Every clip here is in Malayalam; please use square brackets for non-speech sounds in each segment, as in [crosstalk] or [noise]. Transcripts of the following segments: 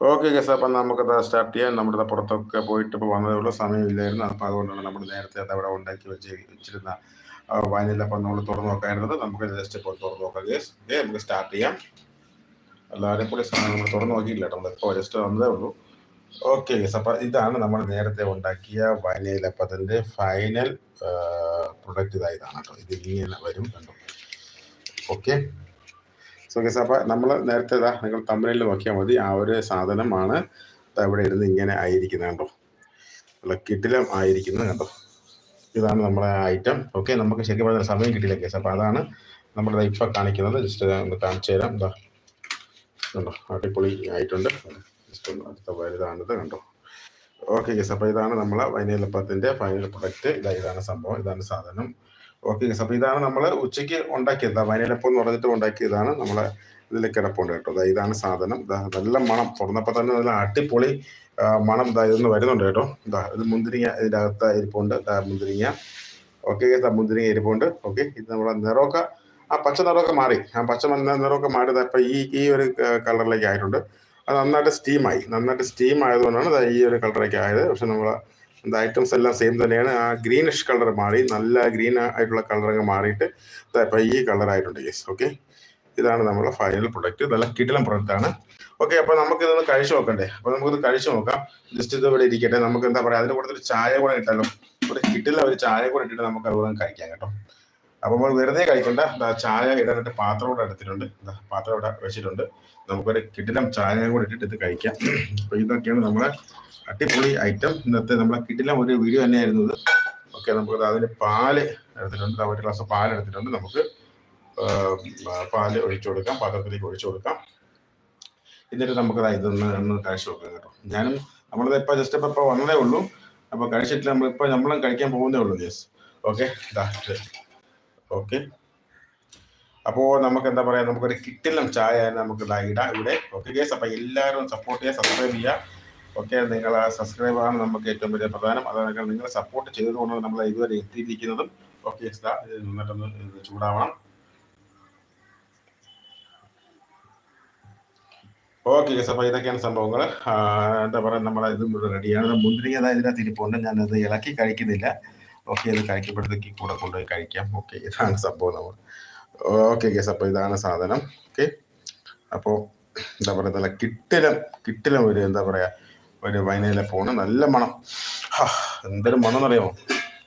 ഓക്കെ ഗസ് അപ്പം നമുക്കത് സ്റ്റാർട്ട് ചെയ്യാം. നമ്മുടെ പുറത്തൊക്കെ പോയിട്ട് ഇപ്പോൾ വന്നതേ ഉള്ളൂ. സമയമില്ലായിരുന്നു. അപ്പോൾ അതുകൊണ്ടാണ് നമ്മൾ നേരത്തെ അത് അവിടെ ഉണ്ടാക്കി വെച്ച് വെച്ചിരുന്ന വയനിലപ്പം നമ്മൾ തുറന്നു നോക്കായിരുന്നത് നമുക്ക് ജസ്റ്റ് ഇപ്പോൾ തുറന്നു നോക്കാം ഗസ് ഓക്കെ നമുക്ക് സ്റ്റാർട്ട് ചെയ്യാം. എല്ലാവരും കൂടി നമ്മൾ തുറന്നു നോക്കിയില്ല നമ്മൾ നമ്മളിപ്പോൾ ജസ്റ്റ് വന്നതേ ഉള്ളൂ. ഓക്കെ ഗസ് അപ്പം ഇതാണ് നമ്മൾ നേരത്തെ ഉണ്ടാക്കിയ വയനയിലപ്പത്തിന്റെ ഫൈനൽ പ്രൊഡക്റ്റ് ഇതായതാണ് കേട്ടോ ഇത് ഇങ്ങനെ വരും കണ്ടു? ഓക്കെ സോ ഗസ് അപ്പോൾ നമ്മൾ നേരത്തെ ഇതാ നിങ്ങൾ തമ്മിലിൽ നോക്കിയാൽ മതി. ആ ഒരു സാധനമാണ് ഇവിടെ ഇരുന്ന് ഇങ്ങനെ ആയിരിക്കുന്നത് കണ്ടോ? കിടിലം ആയിരിക്കുന്നത് കണ്ടോ? ഇതാണ് നമ്മുടെ ഐറ്റം ഓക്കെ നമുക്ക് ശരിക്കും പറഞ്ഞാൽ സമയം കിട്ടിയില്ല കേസ് അപ്പോൾ അതാണ് നമ്മൾ ഇപ്പോൾ കാണിക്കുന്നത്. ജസ്റ്റ് ഒന്ന് കാണിച്ചു തരാം. എന്താ കണ്ടോ? അടിപൊളി ആയിട്ടുണ്ട്. ജസ്റ്റ് ഒന്ന് അടുത്ത വലുതാണിത് കണ്ടോ? ഓക്കെ കേസ് അപ്പോൾ ഇതാണ് നമ്മളെ വൈനയിലപ്പത്തിന്റെ ഫൈനൽ പ്രൊഡക്റ്റ് ഇതാ ഇതാണ് സംഭവം. ഇതാണ് സാധനം. ഓക്കെ അപ്പോൾ ഇതാണ് നമ്മൾ ഉച്ചയ്ക്ക് ഉണ്ടാക്കിയത്. വനിലപ്പം എന്ന് പറഞ്ഞിട്ട് ഉണ്ടാക്കിയതാണ് നമ്മളെ ഇതിൽ കിടപ്പുണ്ട് കേട്ടോ. അതായത് ഇതാണ് സാധനം. നല്ല മണം. തുറന്നപ്പോൾ തന്നെ നല്ല അടിപൊളി മണം ഇതാ ഇതൊന്ന് വരുന്നുണ്ട് കേട്ടോ. ഇതാ ഇത് മുന്തിരിങ്ങ ഇതിന്റെ അകത്ത് ഇരിപ്പുണ്ട്. മുന്തിരിങ്ങ. ഓക്കെ മുന്തിരിങ്ങ ഇരിപ്പുണ്ട്. ഓക്കെ ഇത് നമ്മുടെ നിറമൊക്കെ ആ പച്ച നിറമൊക്കെ മാറി. ആ പച്ച നിറമൊക്കെ മാറിയത് അപ്പം ഈ ഈ ഒരു കളറിലേക്ക് ആയിട്ടുണ്ട്. അത് നന്നായിട്ട് സ്റ്റീമായി നന്നായിട്ട് സ്റ്റീം ആയതുകൊണ്ടാണ് ഈ ഒരു കളറിലേക്ക് ആയത്. പക്ഷെ നമ്മൾ ഐറ്റംസ് എല്ലാം സെയിം തന്നെയാണ്. ആ ഗ്രീനിഷ് കളർ മാറി നല്ല ഗ്രീൻ ആയിട്ടുള്ള കളറൊക്കെ മാറിയിട്ട് ഇപ്പം ഈ കളർ ആയിട്ടുണ്ട്. യെസ് ഓക്കെ ഇതാണ് നമ്മുടെ ഫൈനൽ പ്രൊഡക്റ്റ് നല്ല കിടിലം പ്രൊഡക്റ്റ് ആണ്. ഓക്കെ അപ്പൊ നമുക്ക് ഇതൊന്ന് കഴിച്ചു നോക്കണ്ടേ? അപ്പൊ നമുക്കിത് കഴിച്ചു നോക്കാം. ജസ്റ്റ് ഇത് ഇവിടെ ഇരിക്കട്ടെ. നമുക്ക് എന്താ പറയാ അതിന്റെ കൂടെ ഒരു ചായ കൂടെ കിട്ടാലോ ഒരു കിട്ടില്ല ഒരു ചായ കൂടെ ഇട്ടിട്ട് നമുക്ക് അതുപോലെ കഴിക്കാം കേട്ടോ. അപ്പൊ നമ്മൾ വെറുതെ കഴിക്കണ്ട ദാ ചായ ഇടാനായിട്ട് പാത്രം കൂടെ എടുത്തിട്ടുണ്ട്. ദാ പാത്രം ഇവിടെ വെച്ചിട്ടുണ്ട്. നമുക്കൊരു കിടിലം ചായ കൂടെ ഇട്ടിട്ട് ഇത് കഴിക്കാം. അപ്പൊ ഇതൊക്കെയാണ് നമ്മളെ അടിപൊളി ഐറ്റം ഇന്നത്തെ നമ്മളെ കിടിലം ഒരു വീഡിയോ തന്നെയായിരുന്നു ഇത്. ഓക്കെ നമുക്ക് അതിന് പാൽ എടുത്തിട്ടുണ്ട്. ഒരു ഗ്ലാസ് പാൽ എടുത്തിട്ടുണ്ട്. നമുക്ക് പാൽ ഒഴിച്ചു കൊടുക്കാം. പാത്രത്തിലേക്ക് ഒഴിച്ചു കൊടുക്കാം. എന്നിട്ട് നമുക്ക് ഇതൊന്ന് ഒന്ന് കഴിച്ചു നോക്കാം കേട്ടോ. ഞാനും നമ്മളിത് ഇപ്പൊ ജസ്റ്റ് ഇപ്പൊ ഇപ്പൊ വന്നതേ ഉള്ളൂ. അപ്പൊ കഴിച്ചിട്ടില്ല. നമ്മളിപ്പോ നമ്മളും കഴിക്കാൻ പോകുന്നേ ഉള്ളൂ യെസ് ഓക്കെ ഓക്കെ അപ്പോൾ നമുക്ക് എന്താ പറയുക നമുക്കൊരു കിട്ടിലും ചായ നമുക്ക് ഇടാം ഇവിടെ. ഓക്കെ ഗേസ് അപ്പോൾ എല്ലാവരും സപ്പോർട്ട് ചെയ്യുക സബ്സ്ക്രൈബ് ചെയ്യുക. ഓക്കെ നിങ്ങൾ സബ്സ്ക്രൈബ് ആണ് നമുക്ക് ഏറ്റവും വലിയ പ്രധാനം. അതാണ് നിങ്ങൾ സപ്പോർട്ട് ചെയ്തുകൊണ്ടാണ് നമ്മൾ ഇതുവരെ എത്തിയിരിക്കുന്നതും. ഓക്കെ നന്നായിട്ടൊന്ന് ചൂടാവണം. ഓക്കെ അപ്പോൾ ഇതൊക്കെയാണ് സംഭവങ്ങൾ എന്താ പറയുക നമ്മളെ ഇതും റെഡിയാണ് മുന്തിരിങ്ങ ഇതിനകത്ത് ഇരിപ്പുണ്ട് ഞാനത് ഇളക്കി കഴിക്കുന്നില്ല. ഓക്കെ ഇത് കഴിക്കുമ്പോഴത്തേക്ക് കൂടെ കൊണ്ടുപോയി കഴിക്കാം. ഓക്കെ ഇതാണ് സംഭവം നമ്മൾ. ഓക്കെ ഗസ് അപ്പോൾ ഇതാണ് സാധനം. ഓക്കെ അപ്പോൾ എന്താ പറയുക നല്ല കിട്ടിലും കിട്ടിലും ഒരു എന്താ പറയുക ഒരു വൈനയിലപ്പോണ് നല്ല മണം. എന്തൊരു മണം എന്നറിയാമോ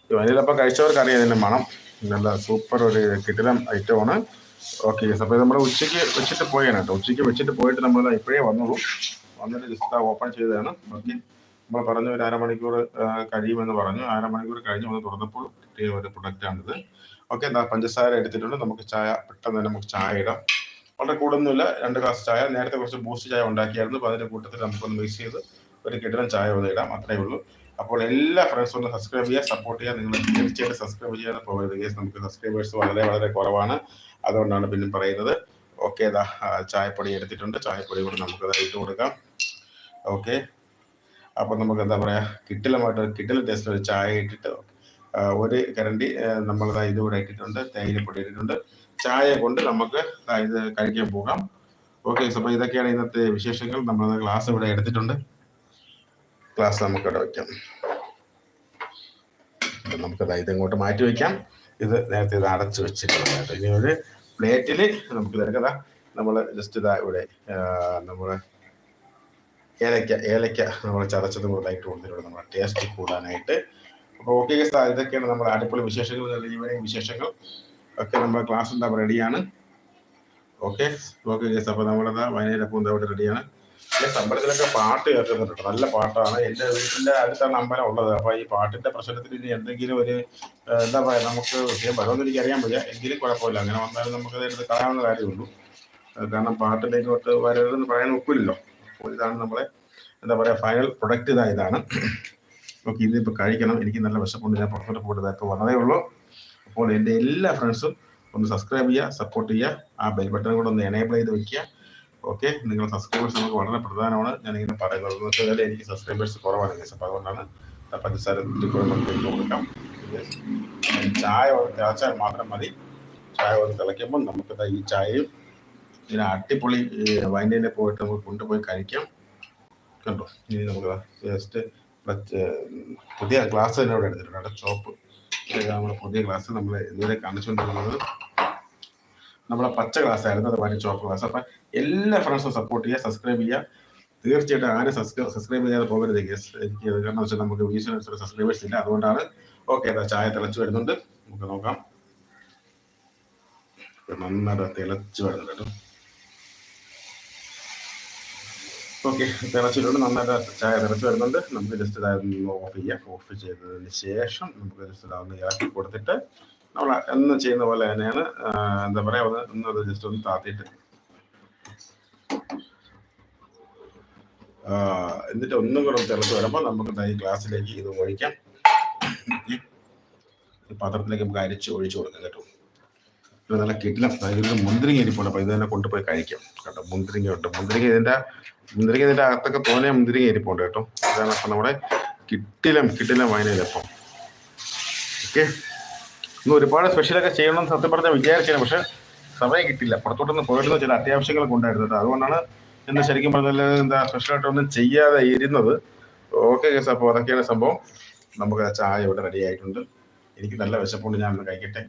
ഈ വൈനയിലപ്പം കഴിച്ചവർക്ക് അറിയാം ഇതിന്റെ മണം. നല്ല സൂപ്പർ ഒരു കിട്ടിലം ഐറ്റമാണ് ഓക്കെ ഗസ് അപ്പോൾ നമ്മൾ ഉച്ചയ്ക്ക് വെച്ചിട്ട് പോയാണ് കേട്ടോ. ഉച്ചയ്ക്ക് വെച്ചിട്ട് പോയിട്ട് നമ്മൾ ഇപ്പോഴേ വന്നുള്ളൂ വന്നിട്ട് ജസ്റ്റ് ഓപ്പൺ ചെയ്തതാണ്. ഓക്കെ നമ്മൾ പറഞ്ഞു ഒരു അരമണിക്കൂർ കഴിയുമെന്ന് പറഞ്ഞു. അരമണിക്കൂർ കഴിഞ്ഞ് ഒന്ന് തുറന്നപ്പോൾ കിട്ടിയ ഒരു പ്രൊഡക്റ്റാണിത് ഓക്കെ എന്താ പഞ്ചസാര എടുത്തിട്ടുണ്ട്. നമുക്ക് ചായ പെട്ടെന്ന് തന്നെ നമുക്ക് ചായ ഇടാം. വളരെ കൂടുതലൊന്നുമില്ല. രണ്ട് ഗ്ലാസ് ചായ. നേരത്തെ കുറച്ച് ബൂസ്റ്റ് ചായ ഉണ്ടാക്കിയായിരുന്നു. അപ്പോൾ അതിന്റെ കൂട്ടത്തിൽ നമുക്കൊന്ന് മിക്സ് ചെയ്ത് ഒരു കിടലൻ ചായ ഒന്ന് ഇടാം. അത്രയേ ഉള്ളൂ. അപ്പോൾ എല്ലാ ഫ്രണ്ട്സും ഒന്ന് സബ്സ്ക്രൈബ് ചെയ്യുക സപ്പോർട്ട് ചെയ്യുക. നിങ്ങൾ തീർച്ചയായിട്ടും സബ്സ്ക്രൈബ് ചെയ്യാൻ പോകരുത്. കേസ് നമുക്ക് സബ്സ്ക്രൈബേഴ്സ് വളരെ വളരെ കുറവാണ്. അതുകൊണ്ടാണ് പിന്നെ പറയുന്നത്. ഓക്കെ ഇതാ ചായപ്പൊടി എടുത്തിട്ടുണ്ട്. ചായപ്പൊടി കൂടെ നമുക്ക് ഇതാ ഇട്ട് കൊടുക്കാം. ഓക്കെ. അപ്പോൾ നമുക്ക് എന്താ പറയുക കിട്ടിലുമായിട്ട് കിട്ടിലും ടേസ്റ്റ് ഒരു ചായ ഇട്ടിട്ട് ഒരു കരണ്ടി നമ്മൾ ഇത് കൂടെ ഇട്ടിട്ടുണ്ട് തേയിലപ്പൊടി ഇട്ടിട്ടുണ്ട്. ചായ കൊണ്ട് നമുക്ക് ഇത് കഴിക്കാൻ പോകാം. ഓക്കെ അപ്പോൾ ഇതൊക്കെയാണ് ഇന്നത്തെ വിശേഷങ്ങൾ. നമ്മൾ ക്ലാസ് ഇവിടെ എടുത്തിട്ടുണ്ട്. ക്ലാസ് നമുക്ക് ഇവിടെ വയ്ക്കാം നമുക്ക് ഇത് ഇങ്ങോട്ട് മാറ്റി വയ്ക്കാം ഇത് നേരത്തെ ഇത് അടച്ചു വെച്ചിട്ടുണ്ട് ഇനി ഒരു പ്ലേറ്റിൽ നമുക്ക് ഇതെടുക്കതാ നമ്മൾ ജസ്റ്റ് ഇതാ ഇവിടെ നമ്മൾ ഏലക്ക ഏലക്ക നമ്മൾ ചതച്ചതും കൂടെ ഇട്ട് കൊടുത്തിട്ടുണ്ട്. നമ്മുടെ ടേസ്റ്റ് കൂടാനായിട്ട്. അപ്പോൾ ഓക്കെ ഇതൊക്കെയാണ് നമ്മുടെ അടിപൊളി വിശേഷങ്ങൾ ഈവനിങ് വിശേഷങ്ങൾ. ഒക്കെ നമ്മുടെ ക്ലാസ് എന്താ റെഡിയാണ് ഓക്കെ ഓക്കെ ഗസ് അപ്പോൾ നമ്മളതാ വയനാടപ്പം എന്താ ഇവിടെ റെഡിയാണ് അമ്പലത്തിലൊക്കെ പാട്ട് കേൾക്കുന്നുണ്ട് നല്ല പാട്ടാണ്. എന്റെ വീട്ടിന്റെ അടുത്താണ് അമ്പലം ഉള്ളത്. അപ്പോൾ ഈ പാട്ടിന്റെ പ്രശ്നത്തിൽ ഇനി എന്തെങ്കിലും ഒരു എന്താ പറയുക നമുക്ക് വിഷയം വരുമെന്ന് എനിക്ക് അറിയാൻ പറ്റില്ല എങ്കിലും കുഴപ്പമില്ല. അങ്ങനെ വന്നാലും നമുക്ക് എടുത്ത് കളയാവുന്ന കാര്യമുള്ളൂ കാരണം പാട്ടിലേക്ക് തൊട്ട് വരരുതെന്ന് പറയാൻ ഒക്കില്ലല്ലോ. അപ്പോൾ ഇതാണ് നമ്മളെ എന്താ പറയുക ഫൈനൽ പ്രൊഡക്റ്റ് ഇതാ ഇതാണ്. ഓക്കെ ഇതിപ്പോൾ കഴിക്കണം. എനിക്ക് നല്ല വിശപ്പുണ്ട്. ഞാൻ പുറത്തോട്ട് പോയിട്ട് ഇപ്പോൾ വന്നതേ ഉള്ളൂ. അപ്പോൾ എന്റെ എല്ലാ ഫ്രണ്ട്സും ഒന്ന് സബ്സ്ക്രൈബ് ചെയ്യുക സപ്പോർട്ട് ചെയ്യുക. ആ ബെൽ ബട്ടൺ കൂടെ ഒന്ന് എനേബിൾ ചെയ്ത് വെക്കുക. ഓക്കെ നിങ്ങൾ സബ്സ്ക്രൈബേഴ്സ് നമുക്ക് വളരെ പ്രധാനമാണ്. ഞാൻ ഇങ്ങനെ പറയുന്നത്. എന്ന് വെച്ചാൽ എനിക്ക് സബ്സ്ക്രൈബേഴ്സ് കുറവാണ് guys. അപ്പോൾ അതുകൊണ്ടാണ് പഞ്ചസാര നമുക്ക് കൊടുക്കാം. ചായ തിളച്ചാൽ മാത്രം മതി. ചായ ഒന്ന് തിളയ്ക്കുമ്പോൾ നമുക്ക് ഈ ചായയും ഇതിന് അടിപൊളി വൈൻഡിനെ പോയിട്ട് നമുക്ക് കൊണ്ടുപോയി കഴിക്കാം. കണ്ടോ? ഇനി നമുക്ക് ജസ്റ്റ് പുതിയ ഗ്ലാസ് തന്നെ ഇവിടെ എടുത്തിട്ടുണ്ട്. ചോപ്പ് നമ്മുടെ പുതിയ ഗ്ലാസ് നമ്മൾ ഇതുവരെ കാണിച്ചുകൊണ്ടിരുന്നത്. നമ്മളെ പച്ച ഗ്ലാസ് ആയിരുന്നു. അത് ചോപ്പ് ഗ്ലാസ് അപ്പം എല്ലാ ഫ്രണ്ട്സും സപ്പോർട്ട് ചെയ്യുക സബ്സ്ക്രൈബ് ചെയ്യുക. തീർച്ചയായിട്ടും ആരും സബ്സ്ക്രൈബ് സബ്സ്ക്രൈബ് ചെയ്യാതെ പോകരുത് എനിക്ക് കാരണം വെച്ചാൽ നമുക്ക് വീഡിയോസിനനുസരിച്ച് സബ്സ്ക്രൈബേഴ്സ് ഇല്ല. അതുകൊണ്ടാണ് ഓക്കെ അതാ ചായ തിളച്ച് വരുന്നുണ്ട്. നമുക്ക് നോക്കാം. നന്നായിട്ട് തിളച്ച് വരുന്നുണ്ട് കേട്ടോ. ഓക്കെ തിളച്ചിട്ടുണ്ട് നന്നായിട്ട് ചായ തിളച്ച് വരുന്നുണ്ട്. നമുക്ക് ജസ്റ്റ് ഇതായിരുന്നു ഓഫ് ചെയ്യാം. ഓഫ് ചെയ്തതിന് ശേഷം നമുക്ക് ജസ്റ്റ് ഇതാവുന്ന ഇറക്കി കൊടുത്തിട്ട് നമ്മൾ എന്ന് ചെയ്യുന്ന പോലെ തന്നെയാണ് എന്താ പറയുക ഒന്ന് ഒന്നത് ജസ്റ്റ് ഒന്ന് താത്തിയിട്ട്. എന്നിട്ട് ഒന്നും കൂടെ തിളച്ച് വരുമ്പോൾ നമുക്ക് ഈ ഗ്ലാസ്സിലേക്ക് ഇത് ഒഴിക്കാം. പാത്രത്തിലേക്ക് നമുക്ക് അരിച്ച് ഒഴിച്ചു കൊടുക്കാം കേട്ടോ. ഇത് നല്ല കിട്ടില്ല ഇതിൽ മുന്തിരിങ്ങ ഇരിപ്പുണ്ട്. അപ്പോൾ ഇത് തന്നെ കൊണ്ടുപോയി കഴിക്കാം കേട്ടോ. മുന്തിരിങ്ങ ഉണ്ട്. മുന്തിരിങ്ങ ഇതിന്റെ മുന്തിരിങ്ങ ഇതിന്റെ അകത്തൊക്കെ തോനെ മുന്തിരിങ്ങ ഇരിപ്പുണ്ട് കേട്ടോ. ഇതാണ് അപ്പം നമ്മുടെ കിട്ടിലും കിട്ടിലും വയനയിലപ്പം ഓക്കെ. ഇന്ന് ഒരുപാട് സ്പെഷ്യലൊക്കെ ചെയ്യണം എന്ന് സത്യം പറഞ്ഞാൽ വിചാരിച്ചാണ് പക്ഷെ സമയം കിട്ടില്ല. പുറത്തോട്ടൊന്ന് പോയിരുന്ന ചില അത്യാവശ്യങ്ങളൊക്കെ ഉണ്ടായിരുന്നു കേട്ടോ അതുകൊണ്ടാണ് ഇന്ന് ശരിക്കും പറഞ്ഞാൽ എന്താ സ്പെഷ്യലായിട്ടൊന്നും ചെയ്യാതെ ഇരുന്നത്. ഓക്കെ കേസ് അപ്പോൾ അതൊക്കെയാണ് സംഭവം. നമുക്ക് ചായ ഇവിടെ റെഡി ആയിട്ടുണ്ട്. എനിക്ക് നല്ല വിശപ്പുണ്ട്. ഞാൻ ഒന്ന് കഴിക്കട്ടെ.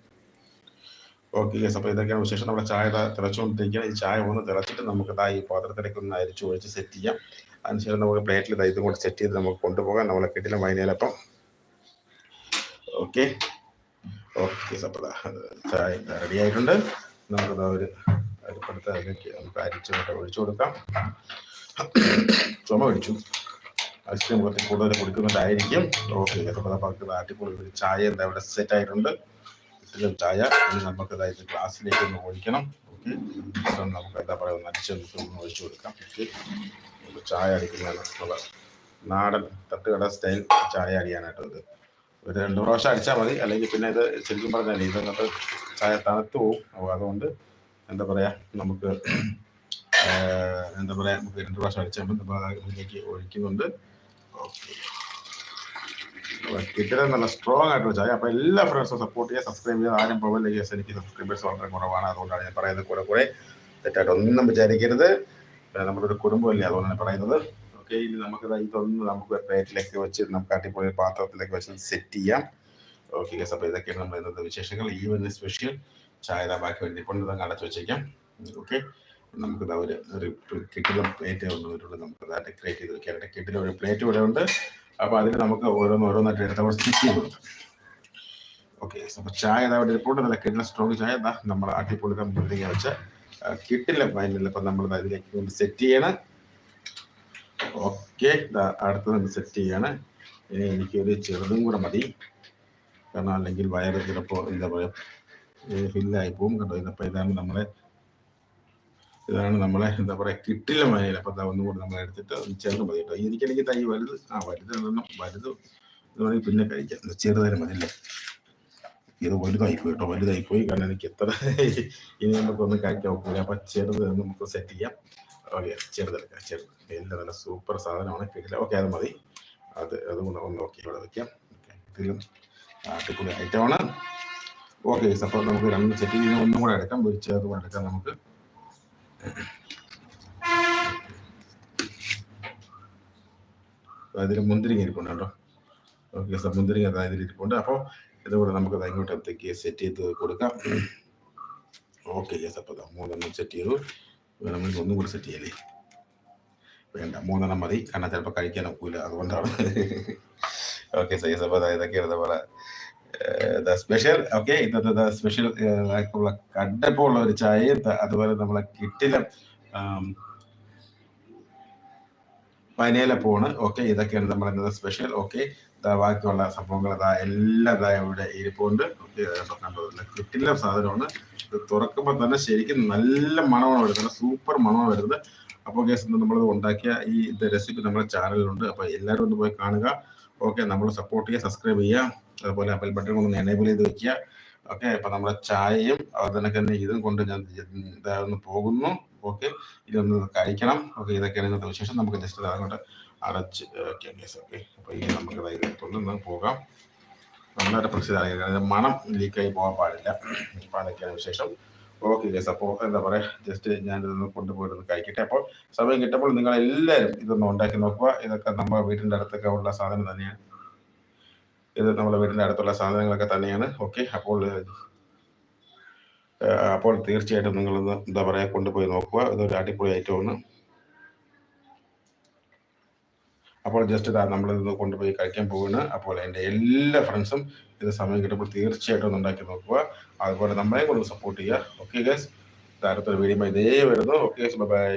ഓക്കെ അപ്പൊ ഇതൊക്കെയാണ് വിശേഷം. നമ്മുടെ ചായ തിളച്ചുകൊണ്ടിരിക്കുകയാണ്. ഈ ചായ ഒന്ന് തിളച്ചിട്ട് നമുക്ക് ഇതാ ഈ പാത്രത്തിലേക്ക് ഒന്ന് അരിച്ച് ഒഴിച്ച് സെറ്റ് ചെയ്യാം. അതിനുശേഷം നമുക്ക് പ്ലേറ്റിൽ ദാ ഇതും കൂടെ സെറ്റ് ചെയ്ത് നമുക്ക് കൊണ്ടുപോകാം. നമ്മളെ കിട്ടില്ല വൈകുന്നേരപ്പം ഓക്കെ ഓക്കെ അപ്പോൾ ചായ റെഡി ആയിട്ടുണ്ട്. നമുക്ക് ഒരു അരിപ്പെടുത്ത് അതിലേക്ക് നമുക്ക് അരിച്ച് കൊണ്ട് ഒഴിച്ചു കൊടുക്കാം. ചുമ ഒഴിച്ചു ഐസ്ക്രീം കുറച്ച് കൂടുതൽ കുടിക്കുന്നതായിരിക്കും. ഓക്കെ അപ്പോൾ നമുക്ക് അടിപൊളി ചായ എന്താ ഇവിടെ സെറ്റ് ആയിട്ടുണ്ട്. ഇത്രയും ചായ ഇനി നമുക്ക് അതായത് ഗ്ലാസ്സിലേക്ക് ഒന്ന് ഒഴിക്കണം. ഓക്കെ നമുക്ക് എന്താ പറയുക നടിച്ച് ഒന്ന് ഒഴിച്ചു കൊടുക്കാം. ഓക്കെ ചായ അടിക്കുന്നതാണ് നമ്മൾ നാടൻ തട്ടുകട സ്റ്റൈൽ ചായ അടിയാനായിട്ട് ഇത് ഒരു രണ്ട് പ്രാവശ്യം അടിച്ചാൽ മതി. അല്ലെങ്കിൽ പിന്നെ ഇത് ശരിക്കും പറഞ്ഞാൽ ഇതങ്ങോട്ട് ചായ തണുത്ത് പോകും അപ്പോൾ അതുകൊണ്ട് എന്താ പറയുക നമുക്ക് എന്താ പറയുക നമുക്ക് രണ്ട് പ്രാവശ്യം അടിച്ചാൽ മതി. അതിലേക്ക് ഒഴിക്കുന്നുണ്ട്. ഓക്കെ കിട്ടിയത് നല്ല സ്ട്രോങ് ആയിട്ടുള്ള ചായ. അപ്പോൾ എല്ലാ ഫ്രണ്ട്സും സപ്പോർട്ട് ചെയ്യുക സബ്സ്ക്രൈബ് ചെയ്യുക. ആരും പോകല്ലേ യെസ് എനിക്ക് സബ്സ്ക്രൈബേഴ്സ് വളരെ കുറവാണ്. അതുകൊണ്ടാണ് ഞാൻ പറയുന്നത് കൂടെ കൂടെ. തെറ്റായിട്ട് ഒന്നും വിചാരിക്കരുത്. നമ്മുടെ ഒരു കുടുംബമല്ലേ അതുകൊണ്ടാണ് പറയുന്നത്. ഓക്കെ ഇനി നമുക്ക് ഇതൊന്ന് നമുക്ക് പ്ലേറ്റിലേക്ക് വെച്ച് നമുക്ക് അടിപൊളി പാത്രത്തിലേക്ക് വെച്ച് സെറ്റ് ചെയ്യാം. ഓക്കെ ഗസ് അപ്പോൾ ഇതൊക്കെയാണ് നമ്മൾ ഇന്നത്തെ വിശേഷങ്ങൾ. ഈ വന്ന് സ്പെഷ്യൽ ചായ ബാക്കി വേണ്ടി കൊണ്ട് ഇതങ്ങ് അടച്ചു വെച്ചേക്കാം. ഓക്കെ നമുക്ക് ഒരു കിട്ടുന്ന പ്ലേറ്റ് ഒന്നും നമുക്ക് ഡെക്കറേറ്റ് ചെയ്ത് വെക്കാനായിട്ട് കിട്ടുന്ന ഒരു പ്ലേറ്റ് ഇവിടെ ഉണ്ട്. അപ്പോൾ അതിന് നമുക്ക് ഓരോന്ന് ഓരോന്നായിട്ട് എടുത്ത് നമ്മൾ ചെയ്ത് കൊടുക്കാം. ഓക്കെ അപ്പൊ ചായ ഏതാ ഇരിപ്പുണ്ട് നല്ല കിട്ടുന്ന സ്ട്രോങ് ചായ. എന്താ നമ്മൾ അടിപൊളി മുന്തിരിങ്ങ വെച്ച കിട്ടില്ല ഫൈനലിൽ അപ്പൊ നമ്മൾ അതിലേക്ക് കൊണ്ട് സെറ്റ് ചെയ്യണം. ഓക്കെ അടുത്തത് സെറ്റ് ചെയ്യാണ്. ഇനി എനിക്കൊരു ചെറുതും കൂടെ മതി. കാരണം അല്ലെങ്കിൽ വയറ് ചിലപ്പോൾ എന്താ പറയുക ഫില്ലായി പോകും. കണ്ടോ? ഇതപ്പോൾ ഇതാണ് നമ്മളെ ഇതാണ് നമ്മളെ എന്താ പറയുക കിട്ടില്ല അപ്പൊ അതാ ഒന്നും കൂടെ നമ്മൾ എടുത്തിട്ട് ചേർന്ന് മതി കേട്ടോ. എനിക്ക് തൈ വലുത് ആ വലുത് എണ്ണം വലുത് വേണമെങ്കിൽ പിന്നെ കഴിക്കാം. ചെറുതരം മതിയല്ലേ ഇത് വലുതായി പോയി കേട്ടോ വലുതായി പോയി കാരണം എനിക്ക് എത്ര [laughs] ഇനി നമുക്കൊന്നും കഴിക്കാൻ ഒക്കില്ല. അപ്പൊ ചെറുത് നമുക്ക് സെറ്റ് ചെയ്യാം. ഓക്കെ ചെറുതെടുക്കാം ചെറുത്. എല്ലാം നല്ല സൂപ്പർ സാധനമാണ്. കിട്ടില്ല. ഓക്കെ അത് മതി. അത് അതുകൊണ്ട് ഒന്ന് ഓക്കെ ഇവിടെ വെക്കാം. ഇതിലും അടിപൊളി ഐറ്റമാണ് ഓക്കെ അപ്പോൾ നമുക്ക് രണ്ട് സെറ്റ് ചെയ്യുന്ന ഒന്നും കൂടെ എടുക്കാം. ഒരു ചേർത്ത് കൂടെ എടുക്കാം നമുക്ക്. അതിൽ മുന്തിരിങ്ങ ഇരിപ്പുണ്ട് കേട്ടോ. ഓക്കെ സാർ മുന്തിരിങ്ങ ഇതിൽ ഇരിപ്പുണ്ട്. അപ്പോൾ ഇതുകൂടെ നമുക്ക് ഇങ്ങോട്ടത്തേക്ക് സെറ്റ് ചെയ്ത് കൊടുക്കാം. ഓക്കെ യെസ് അപ്പോൾ മൂന്നെണ്ണം സെറ്റ് ചെയ്തു. വേണമെങ്കിൽ ഒന്നും കൂടി സെറ്റ് ചെയ്യല്ലേ? വേണ്ട മൂന്നെണ്ണം മതി. കാരണം ചിലപ്പോൾ കഴിക്കാൻ ഒക്കില്ല അതുകൊണ്ടാണ്. [laughs] ഓക്കെ സർ യെസ് അപ്പോൾ ഇതൊക്കെയാണ് നമ്മളെ സ്പെഷ്യൽ ഓക്കെ ഇന്നത്തെ ദ സ്പെഷ്യൽ ആയിട്ടുള്ള കണ്ടപ്പോൾ ഉള്ള ഒരു ചായ അതുപോലെ നമ്മളെ കിട്ടിലും പനേലപ്പൂണ് ഓക്കെ ഇതൊക്കെയാണ് നമ്മൾ ഇന്നത്തെ സ്പെഷ്യൽ ഓക്കെ ബാക്കിയുള്ള സംഭവങ്ങൾ അതാ എല്ലാം ഇതാ ഇവിടെ ഇരിപ്പുണ്ട് ഓക്കെ കിട്ടില്ല സാധനമാണ്. ഇത് തുറക്കുമ്പോൾ തന്നെ ശരിക്കും നല്ല മണമാണ് വരുന്നത് സൂപ്പർ മണമാണ് വരുന്നത്. അപ്പോൾ കേസ് നമ്മളത് ഉണ്ടാക്കിയ ഈ ഇത് റെസിപ്പി നമ്മുടെ ചാനലിലുണ്ട് അപ്പോൾ എല്ലാവരും ഒന്ന് പോയി കാണുക. ഓക്കെ നമ്മൾ സപ്പോർട്ട് ചെയ്യുക സബ്സ്ക്രൈബ് ചെയ്യുക. അതുപോലെ അപ്പൽ ബട്ടൺ കൊണ്ട് എനേബിൾ ചെയ്ത് വെക്കുക. ഓക്കെ അപ്പൊ നമ്മുടെ ചായയും അതുപോലെ തന്നെ ഇതും കൊണ്ട് ഞാൻ ഇതായിരുന്നു പോകുന്നു. ഓക്കെ ഇതൊന്ന് കഴിക്കണം. ഓക്കെ ഇതൊക്കെയാണ് ഇന്നത്തെ വിശേഷം. നമുക്ക് ജസ്റ്റ് അങ്ങോട്ട് അടച്ച് ഓക്കെ ഓക്കെ അപ്പൊ ഇനി നമുക്ക് ഇതിനകത്തൊന്ന് പോകാം. നന്നായിട്ട് പ്രസിദ്ധ മണം ലീക്കായി പോകാൻ പാടില്ല. അപ്പൊ അതൊക്കെയാണ് വിശേഷം. ഓക്കെ ഗസ് അപ്പോൾ എന്താ പറയുക ജസ്റ്റ് ഞാൻ ഇതൊന്ന് കൊണ്ടുപോയിട്ട് കഴിക്കട്ടെ. അപ്പോൾ സമയം കിട്ടുമ്പോൾ നിങ്ങൾ എല്ലാവരും ഇതൊന്ന് ഉണ്ടാക്കി നോക്കുക. ഇതൊക്കെ നമ്മുടെ വീടിന്റെ അടുത്തൊക്കെ ഉള്ള സാധനം തന്നെയാണ്. ഇത് നമ്മുടെ വീടിന്റെ അടുത്തുള്ള സാധനങ്ങളൊക്കെ തന്നെയാണ്. ഓക്കെ അപ്പോൾ അപ്പോൾ തീർച്ചയായിട്ടും നിങ്ങളൊന്ന് എന്താ പറയുക കൊണ്ടുപോയി നോക്കുക. ഇതൊരു അടിപൊളി ഐറ്റമാണ്. അപ്പോൾ ജസ്റ്റ് ഇതാ നമ്മളിത് കൊണ്ടുപോയി കഴിക്കാൻ പോവുകയാണ് അപ്പോൾ എന്റെ എല്ലാ ഫ്രണ്ട്സും ഇത് സമയം കിട്ടുമ്പോൾ തീർച്ചയായിട്ടും ഉണ്ടാക്കി നോക്കുക. അതുപോലെ നമ്മളെ കൊണ്ട് സപ്പോർട്ട് ചെയ്യുക. ഓക്കെ ഗസ് അടുത്തൊരു വീഡിയോ ഇതേ വരുന്നു. Okay bye